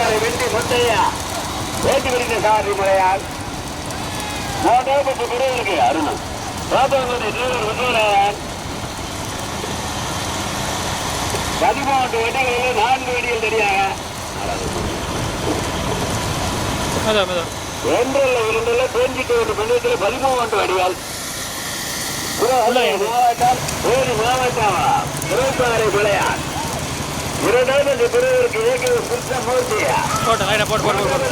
திருப்பாறை வெண்டி முத்தையா? ஓட்டி வருகிற சாரி முறையால். மூன்றாவது பிரிவுக்கு அருணா ராஜாங்குடி டிரைவர் விஜயநாயன் பதிமூன்று வெடிகளில் நான்கு வெடிகள் தெரியாங்க ஒரு பெண்ணிடத்தில் பதிமூன்று வடிவால் மாவட்டம் மாவட்டம்? போட்டு லைனை போட்டு போட்டு போட்டு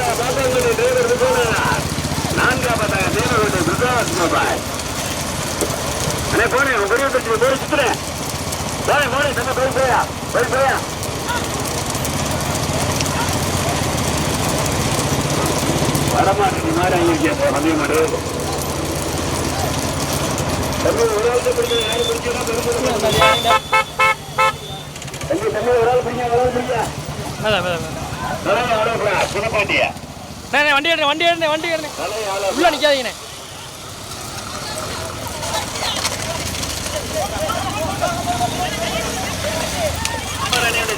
நான்காவதாக தேவகுடி பிரசாத் மொபைல் அண்ணே போனே உன் பெரிய பிரச்சனை போய் சுத்துறேன் போனே போனே போய் போயா போய் போயா மாதிரி அங்கே தம்பி ஒரு தம்பி தம்பி அதான் வண்டி எடுங்க வண்டி எடுங்க வண்டி எடுங்க உள்ள நிக்காதீங்க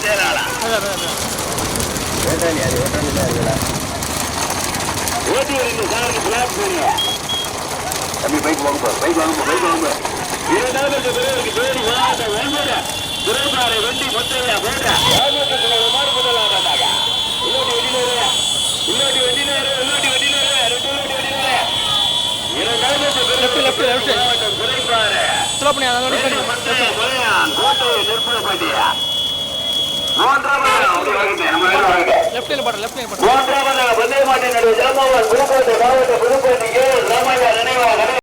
சேராளா ஓட்டி சார் தம்பி பைக் வாங்க பைக் வாங்க பைக் வாங்க மூன்றாவது நம்ம வாங்க லெஃப்ட் லைன் போட்டு